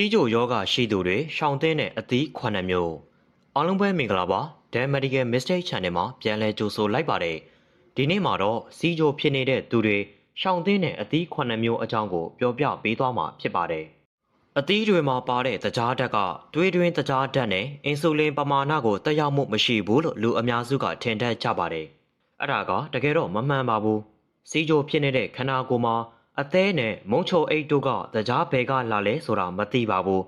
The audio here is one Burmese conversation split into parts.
စီးကြိုယောဂရှိသူတွေရှောင်သိမ်းတဲ့အသီးခွနမျိုးအားလုံးပဲမင်္ဂလာပါ Dan Medical Mistake Channel မှာပြန်လည်ကြိုဆိုလိုက်ပါတယ်ဒီနေ့မှာတော့စီးကြိုဖြစ်နေတဲ့သူတွေရှောင်သိမ်းတဲ့အသီးခွနမျိုးအကြောင်းကိုပြောပြပေးသွားမှာဖြစ်ပါတယ်အသီးတွေမှာပါတဲ့တကြားဓာတ်ကတွေးတွင်းတကြားဓာတ်နဲ့အင်ဆူလင်ပမာဏကိုတက်ရောက်မှုမရှိဘူးလို့လူအများစုကထင်တတ်ကြပါတယ်အဲ့ဒါကတကယ်တော့မမှန်ပါဘူးစီးကြိုဖြစ်နေတဲ့ခန္ဓာကိုယ်မှာ အသေးနဲ့မုံချိုအိတ်တို့ကတကြားဘဲကလာလဲဆိုတာမသိပါဘူး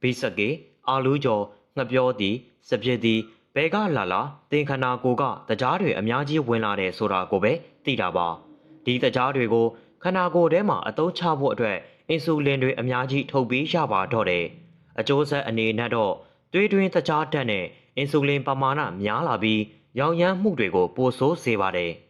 ဘိစကေအာလူးကျော်ငှက်ပြောသည်စပြစ်သည်ဘဲကလာလာသင်ခန္ဓာကိုယ်ကတကြားတွေအများကြီးဝင်လာတယ်ဆိုတာကိုပဲသိတာပါဒီတကြားတွေကိုခန္ဓာကိုယ်ထဲမှာအသုံးချဖို့အတွက်အင်ဆူလင်တွေအများကြီးထုတ်ပေးရပါတော့တယ်အကျိုးဆက်အနေနဲ့တော့သွေးတွင်းတကြားတက်နဲ့အင်ဆူလင်ပမာဏများလာပြီးရောင်ရမ်းမှုတွေကိုပိုဆိုးစေပါတယ်။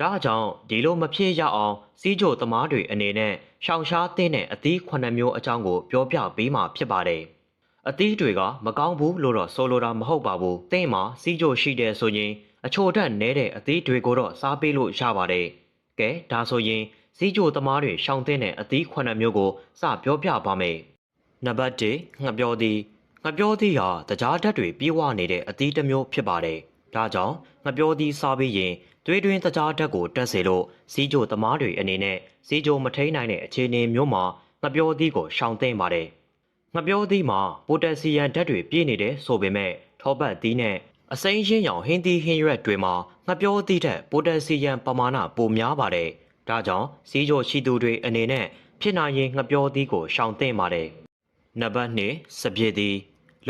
ဒါကြောင့်ဒီလိုမဖြစ်ရအောင်စီးကြိုသမားတွေအနေနဲ့ရှောင်ရှားသင့်တဲ့အသီးခုနှစ်မျိုးအကြောင်းကိုပြောပြပေးမှာဖြစ်ပါတယ်။အသီးတွေကမကောင်းဘူးလို့တော့ဆိုလိုတာမဟုတ်ပါဘူး။သင်မှာစီးကြိုရှိတယ်ဆိုရင်အချိုတက်နဲတဲ့အသီးတွေကိုတော့စားပေးလို့ရပါတယ်။ကဲဒါဆိုရင်စီးကြိုသမားတွေရှောင်သင့်တဲ့အသီးခုနှစ်မျိုးကိုစပြောပြပါမယ်။နံပါတ်1ငှက်ပြောသည်ငှက်ပြောသည်ဟာတကြားဓာတ်တွေပြေဝနေတဲ့အသီးတစ်မျိုးဖြစ်ပါတယ်။ ဒါကြောင့်ငှက်ပြောသည်စားပြီးရင်သွေးတွင်းတကြားဓာတ်ကိုတက်စေလို့စီးကြိုသမားတွေအနေနဲ့စီးကြိုမထိန်နိုင်တဲ့အခြေအနေမျိုးမှာငှက်ပြောသည်ကိုရှောင်သိမ့်ပါတယ်။ငှက်ပြောသည်မှာပိုတက်ဆီယမ်ဓာတ်တွေပြည့်နေတယ်ဆိုပေမဲ့ထောပတ်သီးနဲ့အစိမ်းရင်းရောင်ဟင်းသီးဟင်းရွက်တွေမှာငှက်ပြောသီးထက်ပိုတက်ဆီယမ်ပမာဏပိုများပါတယ်။ဒါကြောင့်စီးကြိုရှိသူတွေအနေနဲ့ဖြစ်နိုင်ရင်ငှက်ပြောသီးကိုရှောင်သိမ့်ပါတယ်။နံပါတ်2စပြည့်သည်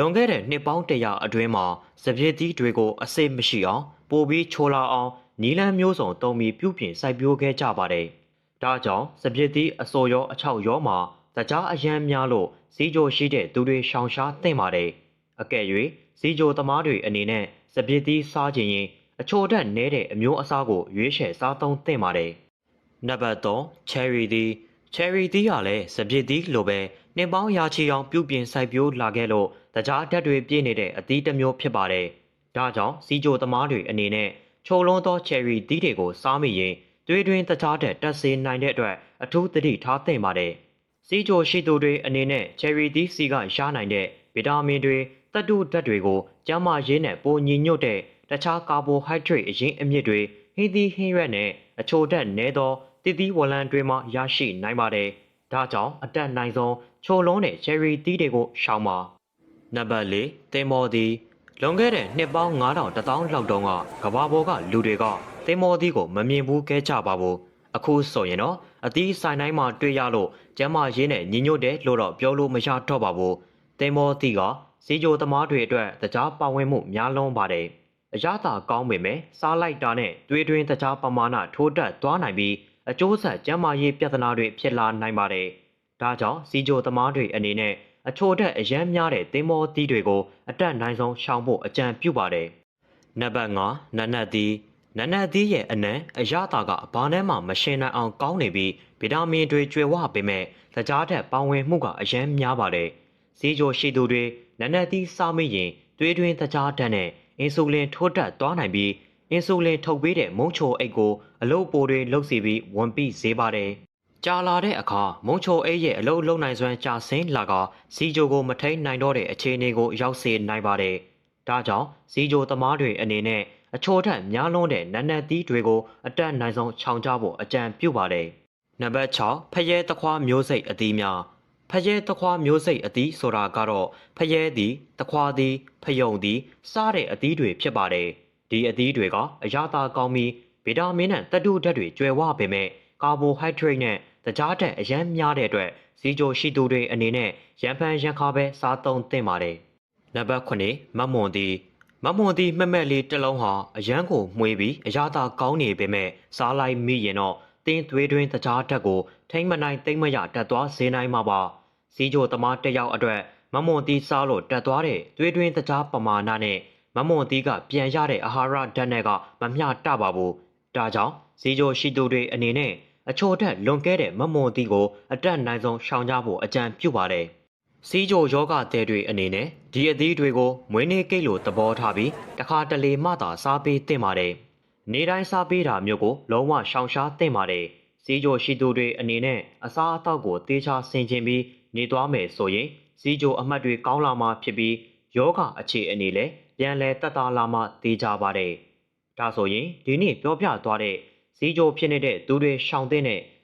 လွန်ခဲ့တဲ့နှစ်ပေါင်းတရာအတွင်းမှာစပြည့်သီးတွေကိုအစိတ်မရှိအောင်ပိုပြီးချိုးလာအောင်နီလန်းမျိုးစုံတုံပြီးပြုပြင်စိုက်ပျိုးခဲ့ကြပါတယ်။ဒါကြောင့်စပြစ်သီးအစော်ရောအချောက်ရောမှာတကြားအရန်များလို့စီးကြိုရှိတဲ့သူတွေရှောင်ရှားသင့်ပါတယ်။အကယ်၍စီးကြိုသမားတွေအနေနဲ့စပြစ်သီးစားခြင်းရင်အချိုတက်နဲတဲ့အမျိုးအစားကိုရွေးချယ်စားသုံးသင့်ပါတယ်။နံပါတ်3 cherry သီး cherry သီးဟာလည်းစပြစ်သီးလိုပဲနှစ်ပေါင်းရာချီအောင်ပြုပြင်စိုက်ပျိုးလာခဲ့လို့ တကြားဓာတ်တွေပြည့်နေတဲ့အသီးတစ်မျိုးဖြစ်ပါတယ်။ဒါကြောင့်စီးကြိုသမားတွေအနေနဲ့ချုံလုံးသော cherry သီးတွေကိုစားမိရင်သွေးတွင်းတခြားတဲ့တက်စေနိုင်တဲ့အတွက်အထူးသတိထားသင့်ပါတယ်။စီးကြိုရှိသူတွေအနေနဲ့ cherry သီးစီကရနိုင်တဲ့ဗီတာမင်တွေသတ္တုဓာတ်တွေကိုကျန်းမာရေးနဲ့ပိုညီညွတ်တဲ့တခြားကာဘိုဟိုက်ဒရိတ်အရင်းအမြစ်တွေဟင်းသီးဟင်းရွက်နဲ့အချိုဓာတ်နည်းသောတည်သီးဝလံတွေမှာရရှိနိုင်ပါတယ်။ဒါကြောင့်အတက်နိုင်ဆုံးချိုလုံးနဲ့ cherry သီးတွေကိုရှောင်ပါ။ နံပါတ်၄သင်မော်သည်လွန်ခဲ့တဲ့နှစ်ပေါင်း9000တထောင်လောက်တုန်းကကဘာပေါ်ကလူတွေကသင်မော်သီးကိုမမြင်ဘူးခဲ့ကြပါဘူးအခုဆိုရင်တော့အသီးဆိုင်တိုင်းမှာတွေ့ရလို့ကျမ်းမာရေးနဲ့ညီညွတ်တယ်လို့တော့ပြောလို့မရတော့ပါဘူးသင်မော်သီးကစီဂျိုသမားတွေအတွက်တကြားပါဝင်မှုများလွန်းပါတယ်အရသာကောင်းပေမဲ့စားလိုက်တာနဲ့သွေးတွင်းတကြားပမာဏထိုးတက်သွားနိုင်ပြီးအကျိုးဆက်ကျန်းမာရေးပြဿနာတွေဖြစ်လာနိုင်ပါတယ်ဒါကြောင့်စီဂျိုသမားတွေအနေနဲ့ အချိုတက်အရန်များတဲ့သင်းမောသီးတွေကိုအတက်နိုင်ဆုံးရှောင်ဖို့အကြံပြုပါတယ်။နံပါတ်5နနတ်သီးနနတ်သီးရဲ့အနံအရသာကဘာနဲ့မှမရှင်းနိုင်အောင်ကောင်းနေပြီးဗီတာမင်တွေကျွယ်ဝပေမဲ့သကြားထက်ပေါဝင်မှုကအရန်များပါတယ်။စီးကြိုရှိသူတွေနနတ်သီးစားမိရင်သွေးတွင်းသကြားဓာတ်နဲ့အင်ဆူလင်ထိုးတက်သွားနိုင်ပြီးအင်ဆူလင်ထုတ်ပေးတဲ့မုံချိုအိတ်ကိုအလုပ်ပိုတွေလှုပ်စီပြီးဝန်ပိစေပါတယ်။ ကြာလာတဲ့အခါမုံချိုအိတ်ရဲ့အလုံးလုံးနိုင်စွမ်းကြာဆင်းလာကစီဂျိုကိုမထိန်နိုင်တော့တဲ့အခြေအနေကိုရောက်စေနိုင်ပါတယ်။ဒါကြောင့်စီဂျိုသမားတွေအနေနဲ့အချိုထက်များလွန်းတဲ့နက်နက်သီးတွေကိုအတက်နိုင်ဆုံးခြောင်ကြဖို့အကြံပြုပါတယ်။နံပါတ်6ဖရဲတခွားမျိုးစိတ်အသီးများဖရဲတခွားမျိုးစိတ်အသီးဆိုတာကတော့ဖရဲသည်တခွားသည်ဖယုံသည်စားတဲ့အသီးတွေဖြစ်ပါတယ်။ဒီအသီးတွေကအရသာကောင်းပြီးဗီတာမင်နဲ့သတ္တုဓာတ်တွေကျွယ်ဝပေမဲ့ ကာဘိုဟိုက်ဒရိတ်နဲ့တကြားတက်အရန်များတဲ့အတွက်စီဂျိုရှိသူတွေအနေနဲ့ရန်ဖန်ရန်ခါပဲစားသုံးသင့်ပါတယ်။နံပါတ်9မမွန်သည်မမွန်သည်မှက်မှက်လေးတစ်လုံးဟာအရန်ကိုမှွေပြီးအရသာကောင်းနေပေမဲ့စားလိုက်မိရင်တော့တင်းသွေးတွင်းတကြားတက်ကိုထိမ့်မနိုင်တိမ့်မရတက်သွားစေနိုင်မှာပါ။စီဂျိုသမားတစ်ယောက်အတွက်မမွန်သည်စားလို့တက်သွားတဲ့သွေးတွင်းတကြားပမာဏနဲ့မမွန်သည်ကပြန်ရတဲ့အာဟာရဓာတ်နဲ့ကမမျှတပါဘူး။ဒါကြောင့်စီဂျိုရှိသူတွေအနေနဲ့ အချိုတက်လွန်ကဲတဲ့မမွန်တီကိုအတက်နိုင်ဆုံးရှောင်ကြဖို့အကြံပြုပါတယ်။စီးကြိုယောဂတဲ့တွေအနေနဲ့ဒီအသီးတွေကိုမွေးနေ့ကိတ်လိုသဘောထားပြီးတခါတလေမှသာစားပေးသင့်ပါတယ်။နေတိုင်းစားပေးတာမျိုးကိုလုံးဝရှောင်ရှားသင့်ပါတယ်။စီးကြိုရှိသူတွေအနေနဲ့အစားအသောက်ကိုတေးချဆင်ခြင်ပြီးနေသွားမယ်ဆိုရင်စီဂျိုအမှတ်တွေကောင်းလာမှဖြစ်ပြီးယောဂအခြေအနေလည်းပြန်လည်တက်တာလာမှသိကြပါတယ်။ဒါဆိုရင်ဒီနေ့ပြောပြသွားတဲ့ စီဂျိုဖြစ်နေတဲ့သူတွေရှောင်တဲ့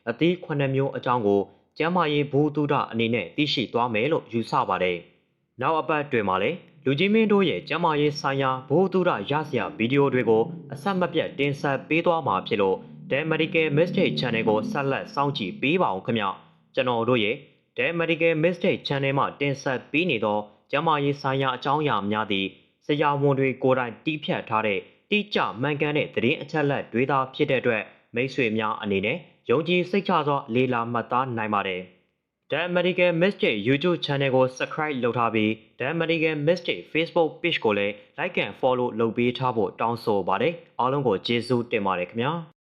အသီး9မျိုးအကြောင်းကိုကျမ်းမာရေးဘူတုဒအနေနဲ့သိရှိသွားမယ်လို့ယူဆပါတယ်။နောက်အပတ်တွင်မှာလည်းလူကြီးမင်းတို့ရဲ့ကျမ်းမာရေးဆိုင်ရာဘူတုဒရစရာဗီဒီယိုတွေကိုအဆက်မပြတ်တင်ဆက်ပေးသွားမှာဖြစ်လို့ The Medical Mistake Channel ကိုဆက်လက်စောင့်ကြည့်ပေးပါအောင်ခင်ဗျ။ကျွန်တော်တို့ရဲ့ The Medical Mistake Channel မှာတင်ဆက်ပေးနေသောကျန်းမာရေးဆိုင်ရာအကြောင်းအရာများသည့်ဆရာဝန်တွေကိုယ်တိုင်တီးဖြတ်ထားတဲ့ တိကျမှန်ကန်တဲ့သတင်းအချက်အလက်တွေသာဖြစ်တဲ့အတွက်မိတ်ဆွေများအနေနဲ့ယုံကြည်စိတ်ချစွာလေ့လာမှတ်သားနိုင်ပါတယ်။ The Medical Mistake YouTube Channel ကို Subscribe လုပ်ထားပြီး The Medical Mistake Facebook Page ကိုလည်း Like and Follow လုပ်ပေးထားဖို့တောင်းဆိုပါတယ်။အားလုံးကိုကျေးဇူးတင်ပါတယ်ခင်ဗျာ။